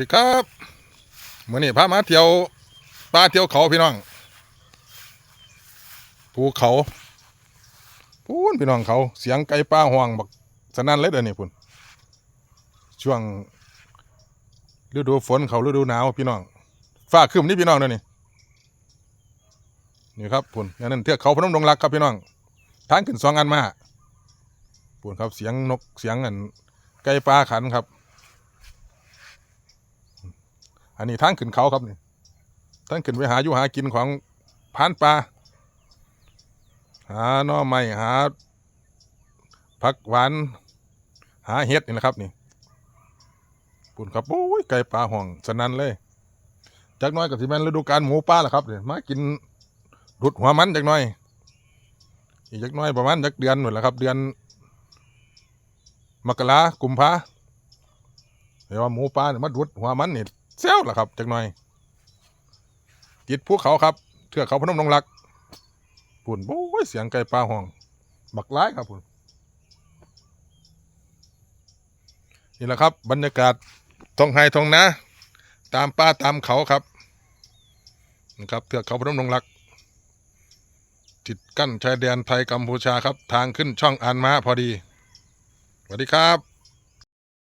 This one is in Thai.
สวัสดีครับมื่อนี้พามาเที่ยวป่าเที่ยวเขาพี่น้องภูเขาพูนพี่น้องเขา เสียงไก่ป่าห่วงบักสนั่นเลยเดี๋ยวนี้พุ่นช่วงฤดูฝนเขาฤดูหนาวพี่น้องฟ้าครึมนี่พี่น้องเดี๋ยวนี้นี่ครับพุ่นนั้นเทือกเขาพนมดงรักครับพี่น้องทางขึ้นสองอันมาพุ่นครับเสียงนกเสียงอันไก่ป่าขันครับ อันนี้ทางขึ้นเขาครับนี่ทางขึ้นไปหาอยู่หากินของพรานปลาหาหน่อไม้หาผักหวาน หาเห็ดนี่นะครับนี่ปุ่นครับโอ้ยไก่ปลาห่องสนันเลยจักน้อยกับสิแม่นฤดูกาลหมูป่าแหละครับเนี่ยมากินรุดหัวมันจักน้อย อีกจักน้อยประมาณจักเดือนหมดแล้วครับ เดือน มกรากุมภาเดี๋ยวว่าหมูป่าเนี่ยมาดุดหัวมันนี่ เซลล่ะครับจักหน่อยติดภูเขาครับเทือกเขาพนมดงรักปุ่นโอ้ยเสียงไก่ป่าห้อง บักร้ายครับปุ่นนี่แหละครับ บรรยากาศทองไฮทองนาตามป่าตามเขาครับนะครับเทือกเขาพนมดงรักติดกั้นชายแดนไทยกัมพูชาครับ ทางขึ้นช่องอันมาพอดีสวัสดีครับ